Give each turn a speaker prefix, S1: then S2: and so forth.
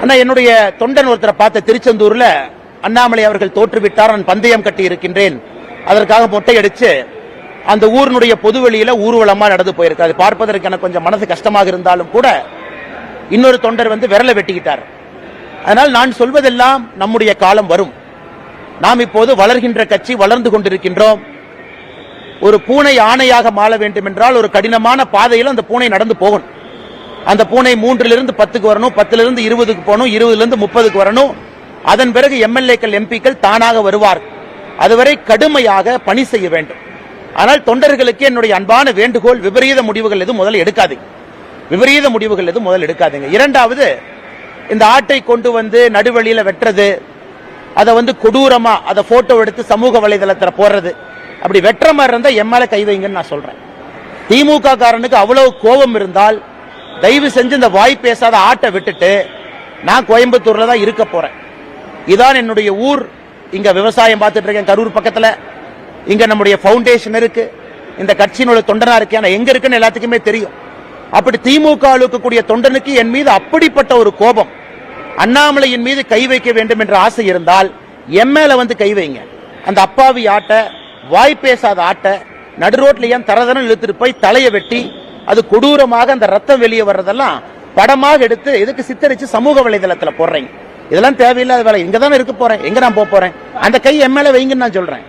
S1: அண்ணா என்னுடைய தொண்டன் ஒருத்தரை பார்த்த திருச்செந்தூர்ல அண்ணாமலை அவர்கள் தோற்றுவிட்டார். நான் பந்தயம் கட்டி இருக்கின்றேன். அதற்காக மொட்டை அடிச்சு அந்த ஊரினுடைய பொதுவெளியில ஊர்வலமா நடந்து போயிருக்கு அது பார்ப்பதற்கு எனக்கு கொஞ்சம் மனசு கஷ்டமாக இருந்தாலும் கூட இன்னொரு தொண்டர் வந்து விரல வெட்டிக்கிட்டார். அதனால் நான் சொல்வதெல்லாம் நம்முடைய காலம் வரும். நாம் இப்போது வளர்கின்ற கட்சி வளர்ந்து கொண்டிருக்கின்றோம். ஒரு பூனை ஆணையாக மாற வேண்டும் என்றால் ஒரு கடினமான பாதையில் அந்த பூனை நடந்து போகணும். அந்த பூனை மூன்றிலிருந்து பத்துக்கு வரணும் பத்திலிருந்து இருபதுக்கு போகணும் இருபதுலேருந்து முப்பதுக்கு வரணும். அதன் பிறகு எம்எல்ஏக்கள் எம்பிக்கள் தானாக வருவார் அதுவரை கடுமையாக பணி செய்ய வேண்டும். ஆனால் தொண்டர்களுக்கு என்னுடைய அன்பான வேண்டுகோள் விபரீத முடிவுகள் எதுவும் முதல் எடுக்காதீங்க. விபரீத முடிவுகள் எதுவும் முதல் எடுக்காதீங்க. இரண்டாவது இந்த ஆட்டை கொண்டு வந்து நடுவழியில வெட்டுறது அதை வந்து கொடூரமா அதை போட்டோ எடுத்து சமூக வலைதளத்தில் போடுறது. அப்படி வெட்டுற மாதிரி இருந்தால் என் மேலே கை வைங்கன்னு நான் சொல்றேன். திமுக காரனுக்கு அவ்வளவு கோபம் இருந்தால் தயவு செஞ்சு இந்த வாய் பேசாத ஆட்டை விட்டுட்டு நான் கோயம்புத்தூர்ல தான் இருக்க போறேன். இதான் என்னுடைய ஊர். இங்க விவசாயம் பார்த்துட்டு இருக்கேன். கரூர் பக்கத்துல. இங்க நம்முடைய ஃபவுண்டேஷன் இருக்கு. இந்த கட்சியினுடைய தொண்டனா இருக்கேன். நான் எங்க இருக்குன்னு எல்லாத்துக்குமே தெரியும். அப்படி திமுக இருக்கக்கூடிய தொண்டனுக்கு என் மீது அப்படிப்பட்ட ஒரு கோபம். அண்ணாமலையின் மீது கை வைக்க வேண்டும் என்ற ஆசை இருந்தால் என் வந்து கை வைங்க. அந்த அப்பாவி ஆட்டை வாய் பேசாத ஆட்டை நடு ரோட்ல ஏன் இழுத்துட்டு போய் தலையை வெட்டி அது கொடூரமாக அந்த ரத்தம் வெளியே வர்றதெல்லாம் படமாக எடுத்து எதுக்கு சித்தரிச்சு சமூக வலைதளத்துல போடுறீங்க? இதெல்லாம் தேவையில்லாத வேலை. இங்க தானே இருக்க போறேன். எங்க நான் போக போறேன்? அந்த கை எம்எல்ஏ வைங்கன்னு நான் சொல்றேன்.